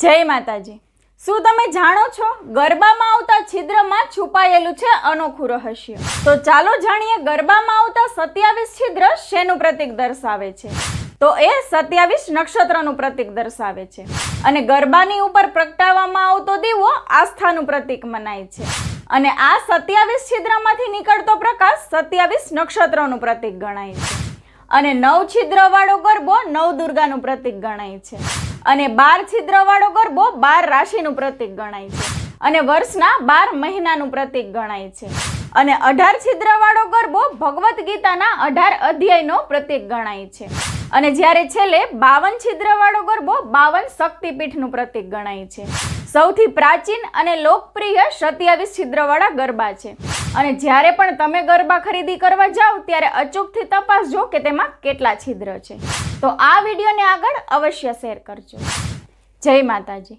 જય માતાજી. શું તમે જાણો છો? ગરબામાં આવતા છિદ્રમાં છુપાયેલું છે અનોખું રહસ્ય. તો ચાલો જાણીએ ગરબામાં આવતા સત્યાવીસ છિદ્ર શેનું પ્રતીક દર્શાવે છે? તો એ સત્યાવીસ નક્ષત્રનું પ્રતીક દર્શાવે છે. અને ગરબાની ઉપર પ્રગટાવવામાં આવતો દીવો આસ્થાનું પ્રતીક મનાય છે. અને આ સત્યાવીસ છિદ્રમાંથી નીકળતો પ્રકાશ સત્યાવીસ નક્ષત્રનું પ્રતીક ગણાય છે. અને નવ છિદ્રવાળો ગરબો નવદુર્ગાનું પ્રતીક ગણાય છે. અને બાર છિદ્રવાળો ગરબો બાર રાશિનું પ્રતીક ગણાય છે. અને વર્ષના બાર મહિનાનું પ્રતીક ગણાય છે. અને અઢાર છિદ્રવાળો ગરબો ભગવદ્ ગીતાના અઢાર અધ્યાયનો પ્રતીક ગણાય છે. અને જ્યારે છેલ્લે બાવન છિદ્રવાળો ગરબો બાવન શક્તિપીઠનું પ્રતીક ગણાય છે. સૌથી પ્રાચીન અને લોકપ્રિય સત્યાવીસ છિદ્રવાળા ગરબા છે. અને જ્યારે પણ તમે ગરબા ખરીદી કરવા જાઓ, ત્યારે અચૂકથી તપાસજો કે તેમાં કેટલા છિદ્ર છે. તો આ વિડીયોને આગળ અવશ્ય શેર કરજો. જય માતાજી.